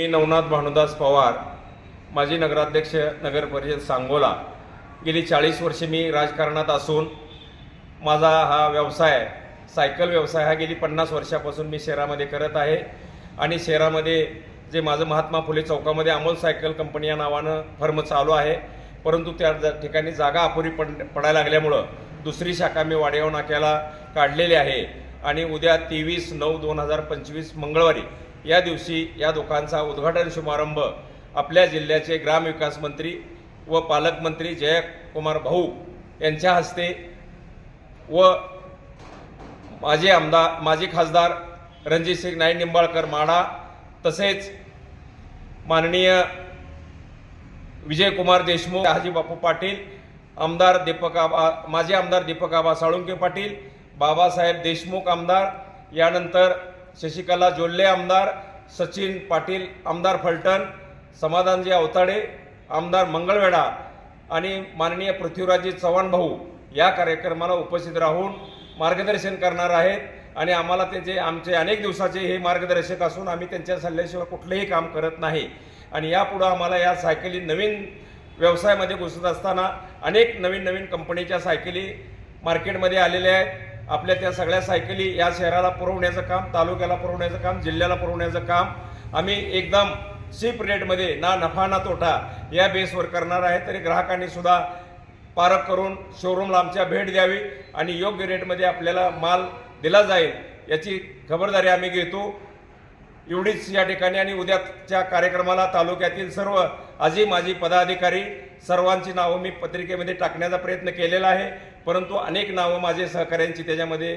मी नवनाथ भानुदास पवार माजी नगराध्यक्ष नगर परिषद सांगोला. गेली चाळीस वर्षे मी राजकारणात असून माझा हा व्यवसाय सायकल व्यवसाय हा गेली पन्नास वर्षापासून मी शहरामध्ये करत आहे. आणि शहरामध्ये जे माझं महात्मा फुले चौकामध्ये अमोल सायकल कंपनी या नावानं फर्म चालू आहे. परंतु त्या ज- ठिकाणी जागा अपुरी पड पडायला लागल्यामुळं दुसरी शाखा मी वाडेगाव नाक्याला काढलेली आहे. आणि उद्या तेवीस नऊ दोन हजार पंचवीस मंगळवारी या दिवशी या दुकानचा उद्घाटन शुभारंभ आपल्या जिल्ह्याचे ग्रामविकास मंत्री व पालकमंत्री जयकुमार भाऊ यांच्या हस्ते व माजी आमदार माजी खासदार रणजितसिंग नाईक निंबाळकर माडा तसेच माननीय विजयकुमार देशमुख हाजी बापू पाटील आमदार दीपक आबा माजी आमदार दीपक आबा साळुंके पाटील बाबासाहेब देशमुख आमदार यानंतर शशिकला जोल्ले आमदार सचिन पाटील आमदार फलटण समाधानजी अवताडे आमदार मंगळवेढा आणि माननीय पृथ्वीराजी चव्हाण भाऊ या कार्यक्रमाला उपस्थित राहून मार्गदर्शन करणार आहेत आणि आम्हाला त्यांचे आमचे अनेक दिवसाचे हे मार्गदर्शक असून आम्ही त्यांच्या सल्ल्याशिवाय कुठलंही काम करत नाही. आणि यापुढं आम्हाला या सायकली नवीन व्यवसायामध्ये घुसत असताना अनेक नवीन नवीन कंपनीच्या सायकली मार्केटमध्ये आलेल्या आहेत. आपल्या त्या सगळ्या सायकली या शहराला पुरवण्याचं काम तालुक्याला पुरवण्याचं काम जिल्ह्याला पुरवण्याचं काम आम्ही एकदम शिप रेटमध्ये ना नफा ना तोटा या बेसवर करणार आहे. तरी ग्राहकांनी सुद्धा पारख करून शोरूमला आमच्या भेट द्यावी आणि योग्य रेटमध्ये आपल्याला माल दिला जाईल याची खबरदारी आम्ही घेतो. एवढीच या ठिकाणी आणि उद्याच्या कार्यक्रमाला तालुक्यातील सर्व आजी माजी पदाधिकारी सर्वांची नावं मी पत्रिकेमध्ये टाकण्याचा प्रयत्न केलेला आहे. परंतु अनेक नावं माझे सहकाऱ्यांची त्याच्यामध्ये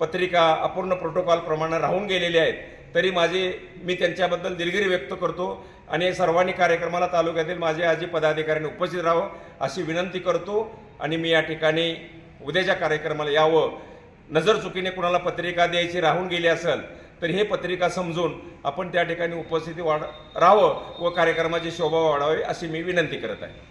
पत्रिका अपूर्ण प्रोटोकॉल प्रमाणे राहून गेलेली आहेत. तरी माझे मी त्यांच्याबद्दल दिलगिरी व्यक्त करतो आणि सर्वांनी कार्यक्रमाला तालुक्यातील माझे आजी पदाधिकाऱ्यांनी उपस्थित राहावं अशी विनंती करतो आणि मी या ठिकाणी उद्याच्या कार्यक्रमाला यावं. नजर चुकीने कुणाला पत्रिका द्यायची राहून गेली असेल तर हे पत्रिका समजून आपण त्या ठिकाणी उपस्थिती वाढ राहावं व कार्यक्रमाची शोभा वाढावी अशी मी विनंती करत आहे.